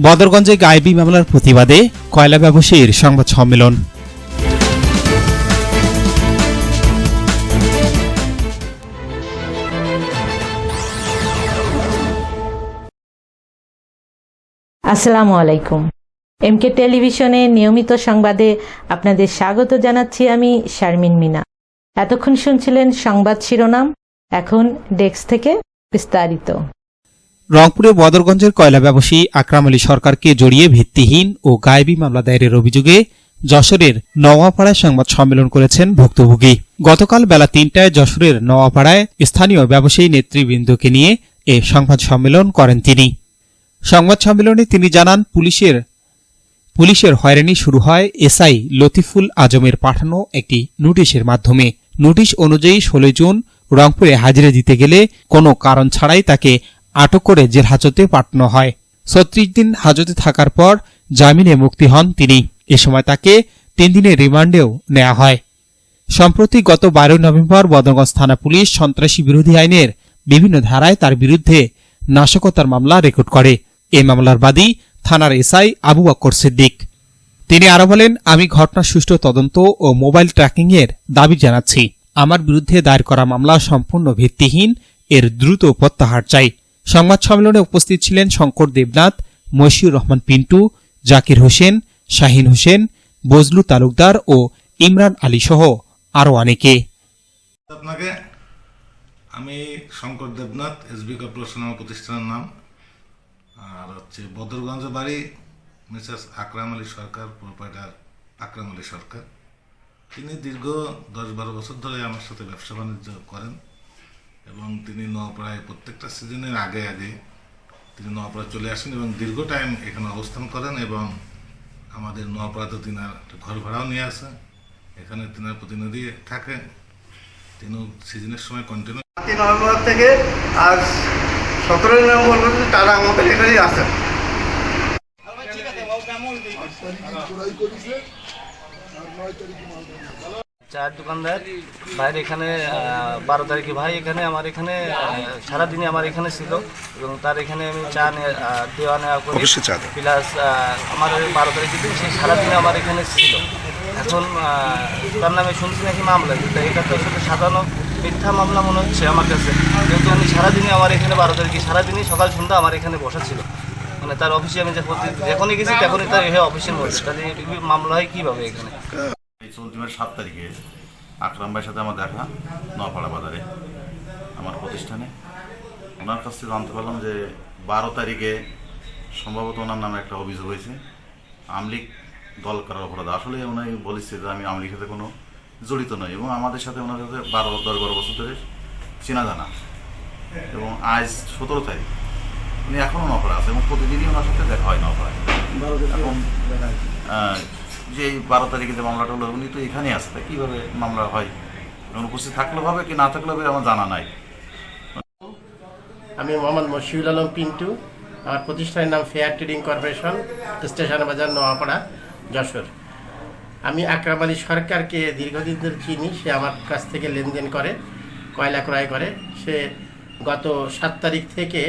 বদরগঞ্জে গায়েবী মামলার প্রতিবাদে কয়লা ব্যবসায়ীর সংবাদ সম্মেলন। আসসালামু আলাইকুম। এমকে টেলিভিশনে নিয়মিত সংবাদে আপনাদের স্বাগত জানাচ্ছি আমি শারমিন মিনা। এতক্ষণ শুনছিলেন সংবাদ শিরোনাম, এখন ডেস্ক থেকে বিস্তারিত। রংপুরে বদরগঞ্জের কয়লা ব্যবসায়ী আকরাম আলী সরকারকে জড়িয়ে ভিত্তিহীন ও গায়েবী মামলা দায়েরের অভিযোগে যশোরের নওয়াপাড়ায় সংবাদ সম্মেলন করেছেন ভুক্তভোগী। গতকাল বেলা তিনটায় যশোরের নওয়াপাড়ায় স্থানীয় ব্যবসায়ী নেতৃবৃন্দকে নিয়ে এ সংবাদ সম্মেলন করেন তিনি। সংবাদ সম্মেলনে তিনি জানান, পুলিশের পুলিশের হয়রানি শুরু হয় এসআই লতিফুল আজমের পাঠানো একটি নোটিশের মাধ্যমে। নোটিশ অনুযায়ী ষোলোই জুন রংপুরে হাজিরা দিতে গেলে কোনো কারণ ছাড়াই তাকে আটক করে জেল হাজতে পাঠানো হয়। ছত্রিশ দিন হাজতে থাকার পর জামিনে মুক্তি হন তিনি। এ সময় তাকে তিন দিনের রিমান্ডেও নেওয়া হয়। সম্প্রতি গত বারোই নভেম্বর বদরগঞ্জ থানা পুলিশ সন্ত্রাসী বিরোধী আইনের বিভিন্ন ধারায় তার বিরুদ্ধে নাশকতার মামলা রেকর্ড করে। এই মামলার বাদী থানার এসআই আবু বক্কর সিদ্দিক। তিনি আরও বলেন, আমি ঘটনার সুষ্ঠু তদন্ত ও মোবাইল ট্র্যাকিং এর দাবি জানাচ্ছি। আমার বিরুদ্ধে দায়ের করা মামলা সম্পূর্ণ ভিত্তিহীন। এর দ্রুত প্রত্যাহার চাই। সংবাদ সম্মেলনে উপস্থিত ছিলেন শঙ্কর দেবনাথ মশিউর রহমান পিন্টু, জাকির হোসেন, শাহিন হোসেন, বজলু তালুকদার ও ইমরান আলী সহ আরও অনেকে। আপনাকে আমি শঙ্কর দেবনাথ, এসবি কর্পোরেশন প্রতিষ্ঠানের নাম। আর হচ্ছে বদরগঞ্জ বাড়ি, মিসেস আকরাম আলী সরকার, প্রোপাইটার আকরাম আলী সরকার। তিনি দীর্ঘ দশ বারো বছর ধরে আমার সাথে ব্যবসা বাণিজ্য করেন। এবং তিনি নওপাড়ায় প্রত্যেকটা সিজনের আগে আগে তিনি নওপাড়া চলে আসেন এবং দীর্ঘ টাইম এখানে অবস্থান করেন এবং আমাদের নওপাড়াতে তিনার একটা ঘর ভাড়াও নিয়ে আসেন এখানে তিনার প্রতিনিধি থাকেন তিনি সিজনের সময় কন্টিনিউ তিন নভেম্বর থেকে আজ সতেরোই নভেম্বর পর্যন্ত তারা আমাদের এখানেই আসেন চার দোকানদার। ভাইয়ের এখানে বারো তারিখে ভাই এখানে আমার এখানে সারাদিনই আমার এখানে ছিল এবং তার এখানে আমি চা দেওয়া নেওয়া করি প্লাস আমার বারো তারিখের দিন সে সারাদিনে আমার এখানে ছিল। এখন তার নামে শুনছি নাকি মামলা কিন্তু এটা তো আসলে সাজানো মিথ্যা মামলা মনে হচ্ছে আমার কাছে। কিন্তু উনি সারাদিনই আমার এখানে বারো তারিখে সারাদিনই সকাল সন্ধ্যা আমার এখানে বসা ছিল। মানে তার অফিসে আমি যে প্রতি- যখনই গেছি তখনই তার অফিসের মধ্যে। তাহলে মামলা হয় কীভাবে এখানে? চলতি মাসের সাত তারিখে আকরাম ভাইয়ের সাথে আমার দেখা নোয়াপাড়া বাজারে আমার প্রতিষ্ঠানে। ওনার কাছ থেকে জানতে পারলাম যে বারো তারিখে সম্ভবত ওনার নামে একটা অভিযোগ হয়েছে। আমলিক দল করার অপরাধ। আসলে উনি বলেছে যে আমি আমলির সাথে কোনো জড়িত নই এবং আমাদের সাথে ওনার সাথে বারো দশ বারো বছর ধরে চেনা জানা। এবং আজ সতেরো তারিখ। উনি এখনও নপড়া আছে এবং প্রতিদিনই ওনার সাথে দেখা হয় নপড়ায় এখন যে বারো তারিখে যে মামলাটা হলো, উনি তো এখানেই আছে, তা কীভাবে মামলা হয়? এবং উপস্থিত থাকলেও হবে কি না থাকলে হবে আমার জানা নাই। আমি মোহাম্মদ মশিউল আলম পিন্টু, আমার প্রতিষ্ঠানের নাম ফেয়ার ট্রেডিং কর্পোরেশন, স্টেশন বাজার নোয়াপাড়া, যশোর। আমি আকরাম আলী সরকারকে দীর্ঘদিন ধরে চিনি, সে আমার কাছ থেকে লেনদেন করে, কয়লা ক্রয় করে। সে গত সাত তারিখ থেকে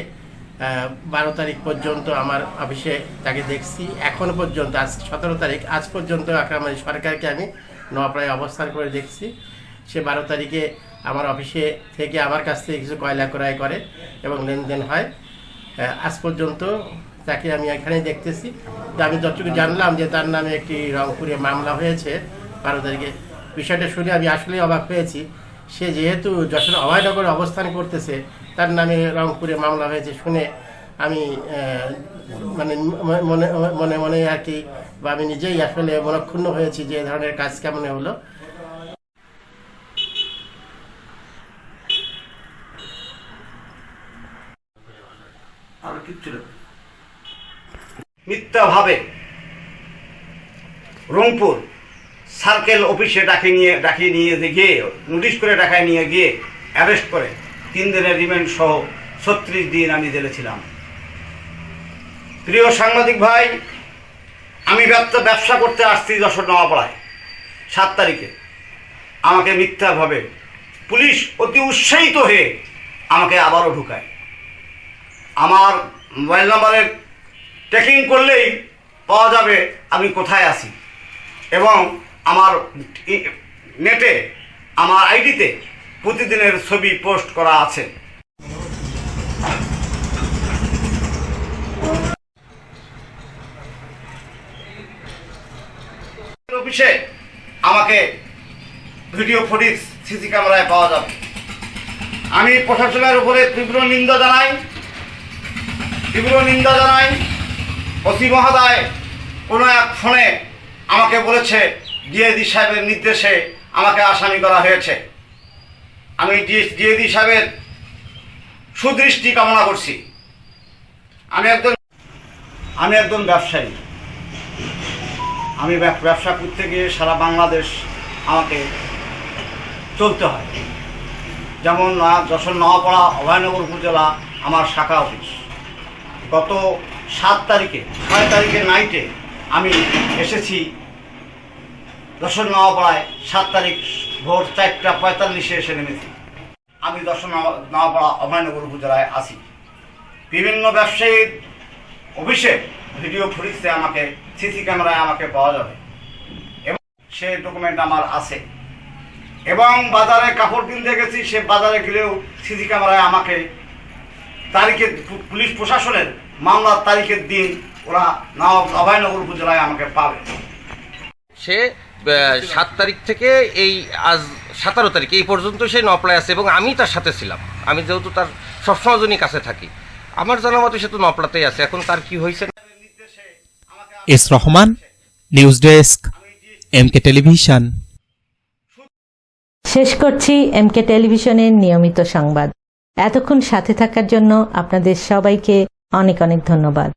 বারো তারিখ পর্যন্ত আমার অফিসে তাকে দেখছি। এখন পর্যন্ত, আজ সতেরো তারিখ, আজ পর্যন্ত আকরাম সরকারকে আমি নোয়াপাড়ায় অবস্থান করে দেখছি। সে বারো তারিখে আমার অফিসে থেকে আমার কাছ থেকে কিছু কয়লা ক্রয় করে এবং লেনদেন হয়। আজ পর্যন্ত তাকে আমি এখানেই দেখতেছি। তো আমি যতটুকু জানলাম যে তার নামে একটি রংপুরে মামলা হয়েছে বারো তারিখে। বিষয়টা শুনে আমি আসলেই অবাক হয়েছি। সে যেহেতু যশোর অভয়নগরে অবস্থান করতেছে তার নামে রংপুরে মামলা হয়েছে শুনে আমি মানে মনে মনে মনে আর কি, বা আমি নিজেই আসলে মনক্ষুণ্ণ হয়েছি যে ধরনের কাজ কেমন হলো। মিথ্যাভাবে রংপুর সার্কেল অফিসে ডাকে নিয়ে, ডাকিয়ে নিয়ে গিয়ে, নোটিশ করে ডাকায় নিয়ে গিয়ে, অ্যারেস্ট করে। তিন দিনের রিমান্ড সহ ছত্রিশ দিন আমি জেলে ছিলাম। প্রিয় সাংবাদিক ভাই, আমি ব্যবসা ব্যবসা করতে আসছি যশোর নওয়াপাড়ায় সাত তারিখে। আমাকে মিথ্যাভাবে পুলিশ অতি উৎসাহিত হয়ে আমাকে আবারও ঢুকায়। আমার মোবাইল নাম্বারের ট্রেকিং করলেই পাওয়া যাবে আমি কোথায় আছি। এবং আমার নেটে আমার আইডিতে প্রতিদিনের ছবি পোস্ট করা আছে। অফিসে আমাকে ভিডিও ফুটেজ, সিসি ক্যামেরায় পাওয়া যাবে। আমি প্রশাসনের উপরে তীব্র নিন্দা জানাই। তীব্র নিন্দা জানাই। অসি মহোদয় কোনো এক ফোনে আমাকে বলেছে ডিএডি সাহেবের নির্দেশে আমাকে আসামি করা হয়েছে। আমি ডিএডি সাহেবের সুদৃষ্টি কামনা করছি। আমি একজন আমি একজন ব্যবসায়ী। আমি ব্যবসা করতে গিয়ে সারা বাংলাদেশ আমাকে চলতে হয়। যেমন যশোর নওয়াপাড়া অভয়নগর উপজেলা আমার শাখা অফিস। গত সাত তারিখে, ছয় তারিখে নাইটে আমি এসেছি যশোর নওয়াপাড়ায় সাত তারিখ ভোর চারটা পঁয়তাল্লিশে এসে নেমেছি। আমি নওয়া- নওয়াপাড়া অভয়নগর উপজেলায় আছি। বিভিন্ন ব্যবসায়ীর অফিসে ভিডিও ফুটেজে আমাকে, সিসি ক্যামেরায় আমাকে পাওয়া যাবে। এবং সে ডকুমেন্ট আমার আছে। এবং বাজারে কাপড় কিনতে গেছি, সে বাজারে গেলেও সিসি ক্যামেরায় আমাকে তারিখের পুলিশ প্রশাসনের মামলার তারিখের দিন ওরা নবাব অভয়নগর উপজেলায় আমাকে পাবে। সে সাত তারিখ থেকে এই আজ সতেরো তারিখ এই পর্যন্ত সে নপলায় আছে এবং আমি তার সাথে ছিলাম। আমি যেহেতু তার সবসময় জনই কাছে থাকি। আমার জানা মতো সে তো নপলাতেই আছে এখন তার কি হয়েছে? S Rahman news desk MK television. শেষ করছি এমকে টেলিভিশনের নিয়মিত সংবাদ। এতক্ষণ সাথে থাকার জন্য আপনাদের সবাইকে অনেক অনেক ধন্যবাদ।